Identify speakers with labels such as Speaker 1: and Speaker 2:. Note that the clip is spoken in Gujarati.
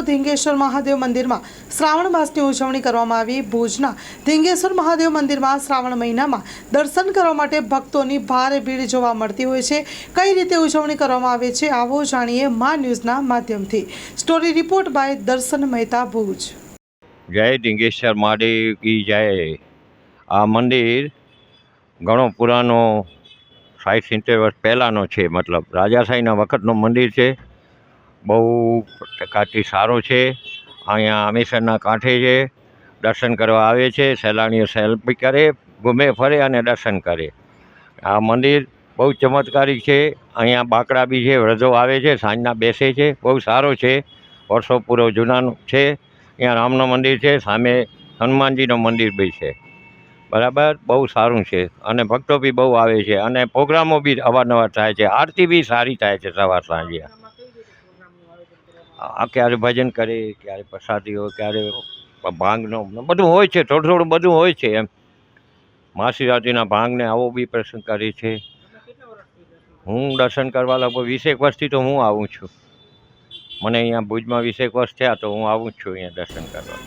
Speaker 1: ધીંગેશ્વર મહાદેવ મંદિરમાં શ્રાવણ માસની ઉજવણી કરવામાં આવી. ભુજના ધીંગેશ્વર મહાદેવ મંદિરમાં શ્રાવણ મહિનામાં દર્શન કરવા માટે ભક્તોની ભારે ભીડ જોવા મળતી હોય છે. કઈ રીતે ઉજવણી કરવામાં આવે છે આવો જાણીએ મા ન્યૂઝના માધ્યમથી. સ્ટોરી રિપોર્ટ બાય દર્શન મહેતા ભુજ.
Speaker 2: જય ધીંગેશ્વર મહાદેવ કી જય. આ મંદિર ઘણો પુરાનો સાઠ સિત્તેર વર્ષ પહેલાંનો છે, મતલબ રાજાશાહીના વખતનું મંદિર છે. બહુ ટકાથી સારો છે. અહીંયા હમીરસરના કાંઠે છે. દર્શન કરવા આવે છે. સહેલાણીઓ સેલ્ફી કરે, ઘૂમે, ફરે અને દર્શન કરે. આ મંદિર બહુ ચમત્કારિક છે. અહીંયા બાકડા બી છે, વ્રજો આવે છે, સાંજના બેસે છે. બહુ સારો છે. વર્ષો પૂરો જૂનાનું છે. અહીંયા રામનું મંદિર છે, સામે હનુમાનજીનું મંદિર બી છે. બરાબર? બહુ સારું છે. અને ભક્તો બી બહુ આવે છે. અને પ્રોગ્રામો બી અવારનવાર થાય છે. આરતી બી સારી થાય છે સવાર સાંજે. આ ક્યારે ભજન કરે, ક્યારે પ્રસાદીઓ ક્યારે ભાંગનો, બધું હોય છે, થોડું થોડું બધું હોય છે એમ. મહાશિવરાત્રિના ભાંગને આવો બી પ્રસંગ કરે છે. હું દર્શન કરવા લગભગ વીસેક વર્ષથી તો હું આવું છું. મને અહીંયા ભુજમાં વીસેક વર્ષ થયા તો હું આવું જ છું અહીંયા દર્શન કરવા.